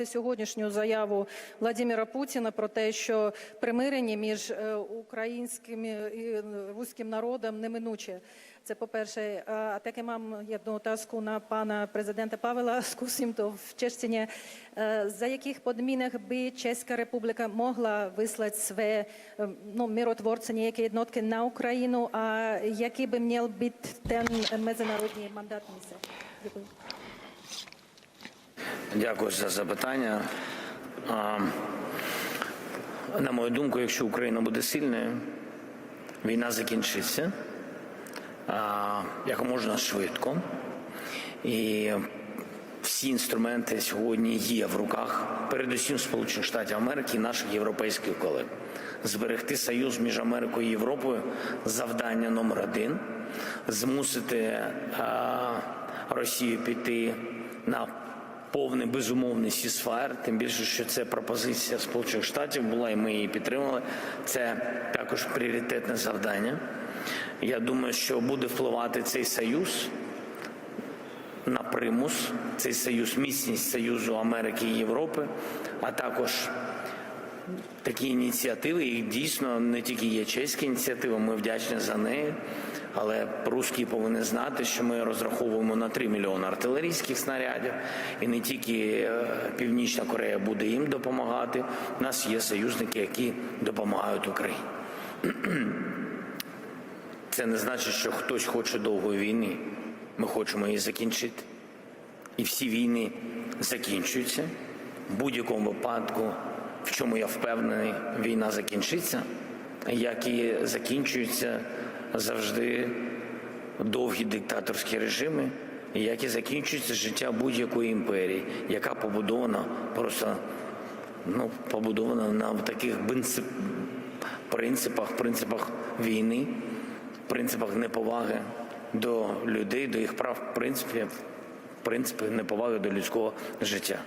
підтримати сьогоднішню заяву Владимира Путіна про те, що примирення між е, українським і руським народом неминуче. Це по-перше. А а таки мам одну otázku на пана президента Павела. Скусím to в чеštině. Е, За яких подмінок би Чеська Республіка могла вислати свої е, ну, миротворці, ніякі jednotky на Україну, а який би мав бути ten міжнародний мандат? Дякую. Дякую за запитання. На мою думку, якщо Україна буде сильною, війна закінчиться як можна швидко. І всі інструменти сьогодні є в руках, передусім Сполучених Штатів Америки і наших європейських колег. Зберегти союз між Америкою і Європою завдання номер один, змусити Росію піти на повний безумовний сісфаєр, тим більше, що це пропозиція Сполучених Штатів була, і ми її підтримали. Це також пріоритетне завдання. Я думаю, що буде впливати цей союз на примус, цей союз, міцність Союзу Америки і Європи, а також такі ініціативи, їх дійсно не тільки є чеська ініціатива, ми вдячні за неї. Але русські повинні знати, що ми розраховуємо на 3 мільйони артилерійських снарядів, і не тільки е, Північна Корея буде їм допомагати. У нас є союзники, які допомагають Україні. Це не значить, що хтось хоче довгої війни. Ми хочемо її закінчити. І всі війни закінчуються. В будь-якому випадку, в чому я впевнений, війна закінчиться, як і закінчуються завжди довгі диктаторські режими, як і закінчується життя будь-якої імперії, яка побудована просто ну, побудована на таких принципах, принципах війни, принципах неповаги до людей, до їх прав, в принципі, в принципі, неповаги до людського життя.